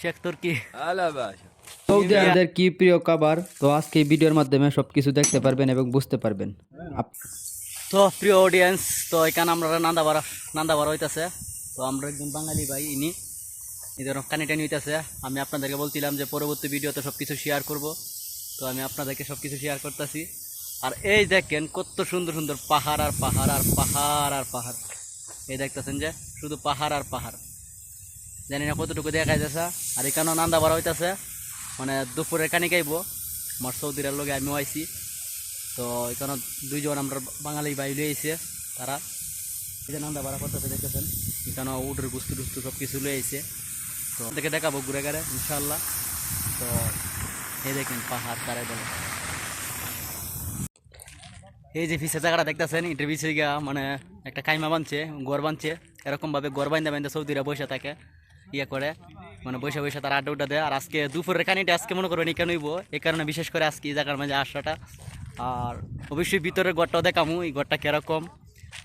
শেখ তুর্কি সৌদি আরবের কি প্রিয় খাবার? তো আজকে এই ভিডিওর মাধ্যমে সব কিছু দেখতে পারবেন এবং বুঝতে পারবেন। তো প্রিয় অডিয়েন্স তো এখানে আমরা নান্দাবার নান্দাবার হইতেছে। তো আমরা একজন বাঙালি ভাই ইনি। এদের কানে টানি হইতেছে। আমি আপনাদেরকে বলছিলাম যে পরবর্তী ভিডিওতে সব কিছু শেয়ার করব। তো আমি আপনাদেরকে সব কিছু শেয়ার করতেছি। আর এই দেখেন কত সুন্দর সুন্দর পাহাড় আর পাহাড় আর পাহাড় আর পাহাড়। এই দেখতেছেন যে শুধু পাহাড় আর পাহাড়। জানি না কতটুকু দেখা যাচ্ছে আর এখানেও নান্দা বাড়া হইতেছে। মানে দুপুরের কানি খাইব। আমার সৌদির লগে আমিও আইছি। তো এখানে দুইজন আমরা বাঙালি ভাই লিয়ে আইছে, তারা। এই যে নান্দা ভাড়া করতেছে, দেখতেছেন? এখানে উটের গুস্তু টুস্তু সব কিছু লিয়ে আইছে। তো দেখে দেখাবো ঘুরে ঘুরে ইনশাল্লাহ তো এই দেখেন পাহাড়, তারাই বলে। এই যে ফিসে জায়গাটা দেখতেছেন এটার পিছিয়ে গিয়া মানে একটা কাইমা বানছে, গড় বানছে। এরকমভাবে গড় বাইন্দা বাইন্দা সৌদিরা বসে থাকে। ইয়ে করে মানে বসে বসে তারা আড্ডা উড্ডা দেয়। আর আজকে দুপুরের কানিটা আজকে মনে করবেন এখানে হইব এই কারণে বিশেষ করে আজকে এই জায়গার মাঝে আসাটা। আর অবশ্যই ভিতরের গড়টাও দেখামু, এই গড়টা কীরকম।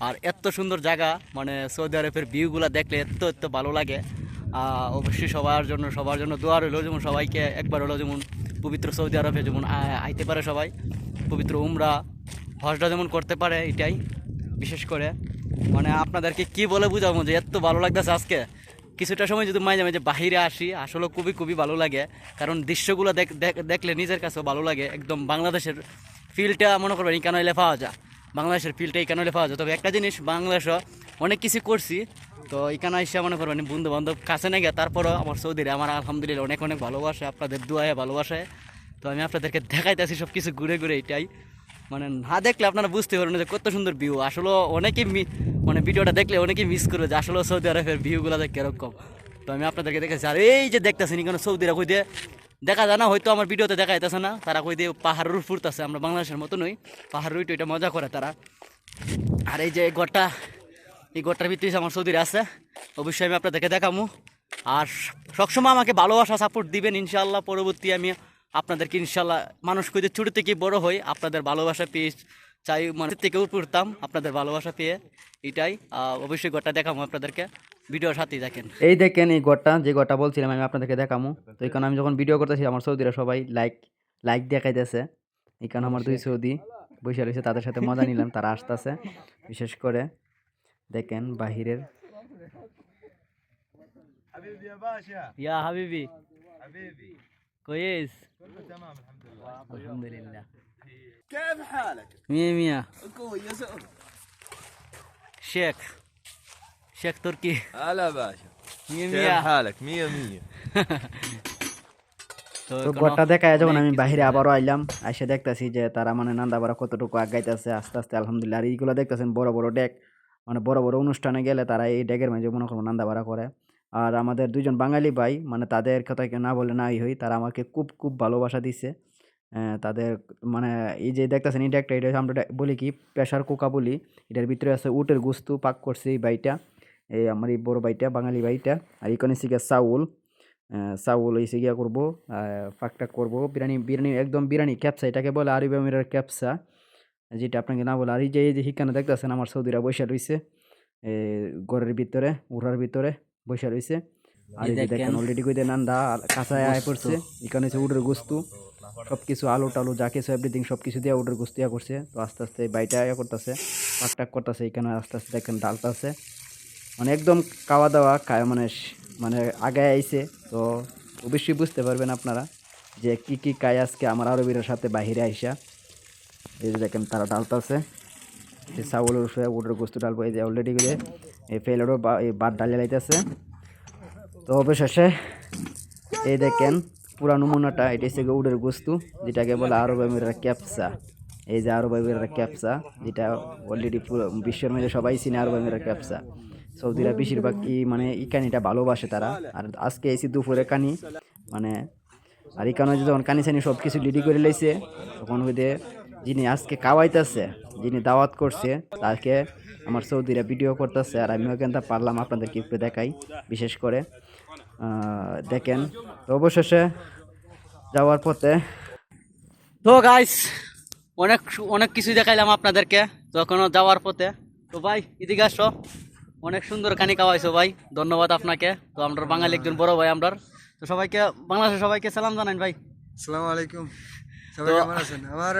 আর এত সুন্দর জায়গা মানে সৌদি আরবের ভিউগুলো দেখলে এত এত ভালো লাগে। অবশ্যই সবার জন্য সবার জন্য দোয়া রইল, যেমন সবাইকে একবার হলো যেমন পবিত্র সৌদি আরবে যেমন আইতে পারে সবাই। পবিত্র উমরা, হজটা যেমন করতে পারে, এটাই বিশেষ করে। মানে আপনাদেরকে কি বলে বুঝাবো যে এত ভালো লাগতেছে আজকে? কিছুটা সময় যদি মাঝে মাঝে বাহিরে আসি আসলে খুবই খুবই ভালো লাগে। কারণ দৃশ্যগুলো দেখ- দেখ- দেখলে নিজের কাছেও ভালো লাগে। একদম বাংলাদেশের ফিলটা মনে করবেন এখানে হলে পাওয়া যায়। বাংলাদেশের ফিলটা এখানে হলে পাওয়া যায়। তবে একটা জিনিস বাংলাদেশও অনেক কিছু করছি। তো এখানে এসে মনে করবেন বন্ধু বান্ধব কাছে না গিয়ে, তারপরও আমার সৌদিরে আমার আলহামদুলিল্লাহ অনেক অনেক ভালোবাসে, আপনাদের দোয়ায় ভালোবাসে। তো আমি আপনাদেরকে দেখাইতেছি সব কিছু ঘুরে ঘুরে এটাই। মানে না দেখলে আপনারা বুঝতে পারবেন যে কত সুন্দর ভিউ আসলে অনেকেই মানে ভিডিওটা দেখলে অনেকেই মিস করবে যে আসলে সৌদি আরবের ভিউগুলো দেখে এরকম তো আমি আপনাদেরকে দেখেছি, আর এই যে দেখতেছেন এখানে সৌদিরা কই দিয়ে? দেখা যায় না, হয়তো আমার ভিডিওতে দেখা যাইতেছে না, তারা কই দিয়ে পাহাড় রুট ফুটতেছে আমরা বাংলাদেশের মতো নই পাহাড় রুট এটা মজা করে তারা। আর এই যে গড়টা এই গড়টার ভিতরে আমার সৌদিরা আছে, অবশ্যই আমি আপনাদেরকে দেখামু। আর সবসময় আমাকে ভালোবাসা সাপোর্ট দিবেন ইনশাল্লাহ পরবর্তী আমি আপনাদেরকে ইনশাল্লাহ মানুষ কইতে ছোটো থেকে বড় হই, আপনাদের ভালোবাসা পেয়ে চাই মানে থেকেও পড়তাম আপনাদের ভালোবাসা পেয়ে এটাই। অবশ্যই গোটা দেখাবো আপনাদেরকে। ভিডিওর সাথেই দেখেন। এই দেখেন এই গোটা যে গোটা বলছিলাম আমি আপনাদেরকে দেখামো। তো এখানে আমি যখন ভিডিও করতেছি আমার সৌদিরা সবাই লাইক লাইক দেখাইতেছে। এখানে আমার দুই সৌদি বসে রয়েছে তাদের সাথে মজা নিলাম তারা আসতেছে। বিশেষ করে দেখেন বাহিরের। ইয়া হাবিবি। হাবিবি। কয়েস আলহামদুলিল্লাহ। كيف حالك؟ মিয়া মিয়া كويس শেখ শেখ তুর্কি هلا باشا মিয়া كيف মিয়া حالك؟ مية مية তো তো কোনো- গড়টা দেখায় যখন আমি বাহিরে আবারও আইলাম এসে দেখতেছি যে তারা মানে নান্দাবাড়া কতটুকু আগাইতেছে আস্তে আস্তে আলহামদুলিল্লাহ আর এইগুলো দেখতেছেন বড় বড় ডেক মানে বড় বড় অনুষ্ঠানে গেলে তারা এই ডেকের মাঝে মনে করবো নান্দাবাড়া করে আর আমাদের দুজন বাঙালি ভাই মানে তাদের কথা কেউ না বলে নাই হই তারা আমাকে খুব খুব ভালোবাসা দিছে তাদের মানে এই যে দেখতেছেন এই ডেকটা এটা আমরা এটা বলি কি প্রেশার কুকা বলি। এটার ভিতরে আছে উটের গুস্তু পাক করছে এই বাইটা এই আমার এই বড় বাইটা বাঙালি বাইটা আর এখানে শিখে চাউল। চাউল হয়েছে গিয়া করব ফাঁকটাক করব। বিরিয়ানি বিরিয়ানি একদম বিরিয়ানি ক্যাপসা এটাকে বলে আরবি আমিরের ক্যাপসা যেটা আপনাকে না বলে। আর এই যে এই যে শিক্ষানে দেখতেছেন আমার সৌদিরা বসে রয়েছে ঘরের ভিতরে উড়ার ভিতরে বসে রয়েছে আর এই এই যে দেখেন। অলরেডি কইতে নান্দা কাঁচায় আয় করছে এখানে হচ্ছে উডের গুস্তু। সব কিছু আলু টালু, যা কিছু এভরিথিং সব কিছু দিয়ে উডের গুস্তু ইয়া করছে। তো আস্তে আস্তে বাইটা ইয়া করতেছে টাক করতেছে এখানে আস্তে আস্তে দেখেন ডালতাছে মানে একদম খাওয়া দাওয়া, খায় মানে মানে আগে আইছে। তো অবশ্যই বুঝতে পারবেন আপনারা যে কি কি খায় আজকে আমার আরবির সাথে বাহিরে আইসা। এই যে দেখেন তারা ডালতাছে যে চাউলের উপরে উটের গোস্ত ডালবো, এই যে অলরেডি করে এই ফেলেরও এই বাদ ডালিয়ে লাইতেছে। তো অবশেষে এই দেখেন পুরা নমুনাটা এটা হচ্ছে গৌড়ের গোস্তু, যেটাকে বলে আরব আমিরের ক্যাপসা। এই যে আরব আমিরের ক্যাপসা, যেটা অলরেডি পুরো বিশ্বের মধ্যে সবাই চিনে আরব আমিরের ক্যাপসা। সৌদিরা বেশিরভাগ ই মানে এই কানিটা ভালোবাসে তারা। আর আজকে এসি দুপুরে কানি মানে আর এই কারণে যখন কানি সানি সব কিছু রেডি করে লাইছে, তখন হইতে যিনি আজকে কাওয়াইতেছে যিনি দাওয়াত করছে, তাকে আমার সৌদিরা ভিডিও করতেছে, আর আমিও কিন্তু পারলাম আপনাদেরকে একটু দেখাই, বিশেষ করে দেখেন। তো অবশেষে যাওয়ার পথে তো গাইস অনেক অনেক কিছু দেখাইলাম আপনাদেরকে তখন যাওয়ার পথে। তো ভাই এদিকে আসো। অনেক সুন্দর কানি খাওয়াইছো ভাই। ধন্যবাদ আপনাকে। তো আমরা বাঙালি একজন বড় ভাই আমরার। তো সবাইকে বাংলাদেশের সবাইকে সালাম জানান ভাই। আসসালামু আলাইকুম। সবাই কেমন আছেন? আমার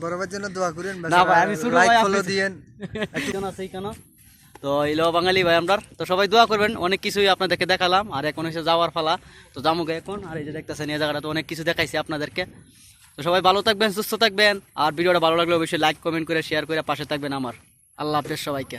বড় ভাইয়ের জন্য দোয়া করেন না ভাই, আমি শুরু ভাই, ফলো আপনি- দিয়েন। কেন আছে কেন তো এলো বাঙালি ভাই আমরা। তো সবাই দোয়া করবেন, অনেক কিছুই আপনাদেরকে দেখালাম। আর এখন এসে যাওয়ার ফালা তো জামুকে এখন। আর এই যে দেখতেছেন, এই জায়গাটা তো অনেক কিছু দেখাইছি আপনাদেরকে। তো সবাই ভালো থাকবেন, সুস্থ থাকবেন। আর ভিডিওটা ভালো লাগলে অবশ্যই লাইক কমেন্ট করে শেয়ার করে পাশে থাকবেন আমার। আল্লাহ হাফেজ সবাইকে।